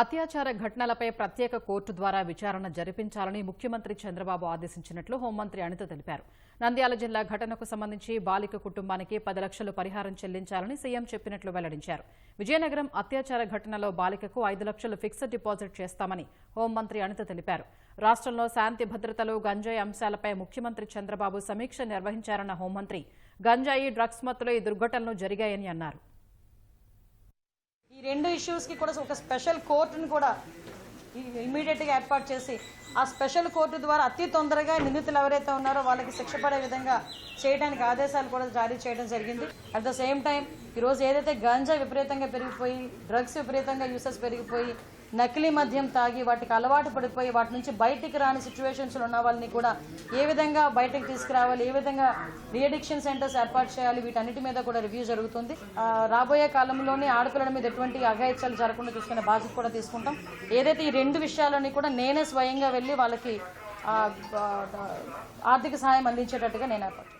అత్యాచార ఘటనలపై ప్రత్యేక కోర్టు ద్వారా విచారణ జరిపించాలని ముఖ్యమంత్రి చంద్రబాబు ఆదేశించినట్లు హోంమంత్రి అనిత తెలిపారు. నంద్యాల జిల్లా ఘటనకు సంబంధించి బాలిక కుటుంబానికి పది లక్షలు పరిహారం చెల్లించాలని సీఎం చెప్పినట్లు వెల్లడించారు. విజయనగరం అత్యాచార ఘటనలో బాలికకు ఐదు లక్షలు ఫిక్స్డ్ డిపాజిట్ చేస్తామని హోంమంత్రి అనిత తెలిపారు. రాష్ట్రంలో శాంతి భద్రతలు గంజాయి అంశాలపై ముఖ్యమంత్రి చంద్రబాబు సమీక్ష నిర్వహించారన్న హోంమంత్రి గంజాయి డ్రగ్స్ మత్తులో ఈ దుర్ఘటనలు జరిగాయని అన్నారు. ఈ రెండు ఇష్యూస్కి కూడా ఒక స్పెషల్ కోర్టును కూడా ఇమీడియట్గా ఏర్పాటు చేసి ఆ స్పెషల్ కోర్టు ద్వారా అతి తొందరగా నిందితులు ఎవరైతే ఉన్నారో వాళ్ళకి శిక్ష పడే విధంగా చేయడానికి ఆదేశాలు కూడా జారీ చేయడం జరిగింది. అట్ ద సేమ్ టైం ఈరోజు ఏదైతే గంజా విపరీతంగా పెరిగిపోయి డ్రగ్స్ విపరీతంగా యూసెస్ పెరిగిపోయి నకిలీ మద్యం తాగి వాటికి అలవాటు పడిపోయి వాటి నుంచి బయటికి రాని సిచ్యువేషన్స్లో ఉన్న వాళ్ళని కూడా ఏ విధంగా బయటకు తీసుకురావాలి ఏ విధంగా రీఅడిక్షన్ సెంటర్స్ ఏర్పాటు చేయాలి వీటన్నిటి మీద కూడా రివ్యూ జరుగుతుంది. రాబోయే కాలంలోనే ఆడపిల్లల మీద ఎటువంటి అఘాయిత్యాలు జరగకుండా చూసుకునే బాధ్యత కూడా తీసుకుంటాం. ఏదైతే ఈ రెండు విషయాలని కూడా నేనే స్వయంగా వెళ్ళి వాళ్ళకి ఆర్థిక సహాయం అందించేటట్టుగా నేను ఏర్పాటు